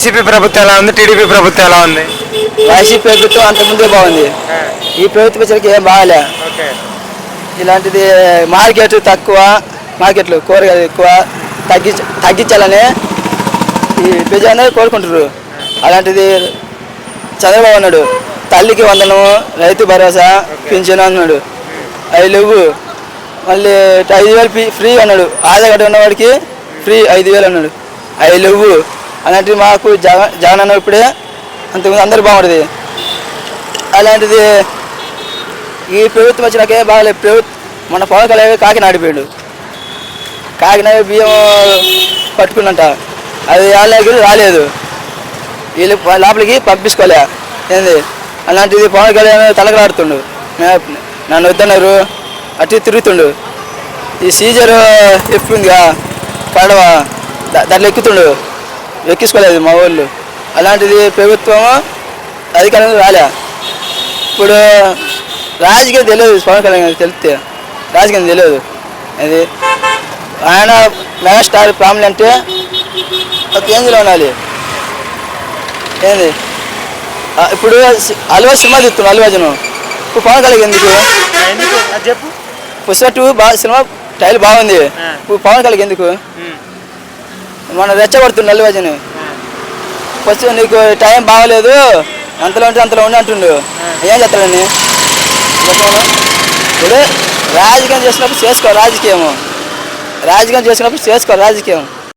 YCP ప్రభుత్వం ఎలా ఉంది? టీడీపీ ప్రభుత్వం ఎలా ఉంది? వైసీపీ ప్రభుత్వం అంతకుముందే బాగుంది. ఈ ప్రభుత్వం వచ్చరికి ఏం బాగాలే. ఇలాంటిది మార్కెట్ తక్కువ మార్కెట్లు కూరగాయలు ఎక్కువ తగ్గించ తగ్గించాలని ఈ ప్రజలు కోరుకుంటారు అలాంటిది చంద్రబాబు అన్నాడు తల్లికి వందనము రైతు భరోసా పింఛను అన్నాడు. అవి లేవు. మళ్ళీ ఐదు వేలు ఫ్రీ అన్నాడు. ఆధార్ కార్డు ఉన్నవాడికి ఫ్రీ ఐదు వేలు అన్నాడు. అవి లేవు. అలాంటివి మాకు జగన్ జగన్ అన్న ఇప్పుడే అంతకుముందు అందరు బాగుంటుంది అలాంటిది ఈ ప్రభుత్వం వచ్చినాకే బాగాలేదు ప్రభుత్వం మన పవన్ కళ్యాణ్ కాకినాడ పోయాడు కాకినాడ బియ్యం పట్టుకున్నంట. అది వాళ్ళకి రాలేదు. వీళ్ళు లోపలికి పంపించుకోలే. ఏంది? అలాంటిది పవన్ కళ్యాణ్ తలకలాడుతుండు. నన్ను వద్దన్నారు. అటు ఇటు తిరుగుతుండు. ఈ సీజర్ ఎప్పుడుందిగా పడవ దాంట్లో ఎక్కుతుండు. ఎక్కించుకోలేదు మా వాళ్ళు అలాంటిది ప్రభుత్వం అధికారంలో రాలే. ఇప్పుడు రాజకీయం తెలియదు పవన్ కళ్యాణ్ గారికి తెలిస్తే. రాజకీయం తెలియదు. అది ఆయన మెగాస్టార్ ఫ్యామిలీ అంటే ఒక రేంజ్లో ఉండాలి. ఏంది? ఇప్పుడు అల్వా సినిమా తీస్తున్నాడు అల్వాజను ఇప్పుడు పవన్ కళ్యాణ్ ఎందుకు? చెప్పు. పుష్ప టూ బాగా సినిమా టైల్ బాగుంది. ఇప్పుడు పవన్ కళ్యాణ్ ఎందుకు? మన రెచ్చగొడుతుండు అల్వాజను ఫస్ట్ నీకు టైం బాగలేదు అంతలో ఉంటే అంతలో ఉండి అంటుండు. ఏం చేస్తాడని ఇప్పుడు రాజకీయం చేసినప్పుడు చేసుకో రాజకీయం రాజకీయం చేసినప్పుడు చేసుకో రాజకీయం.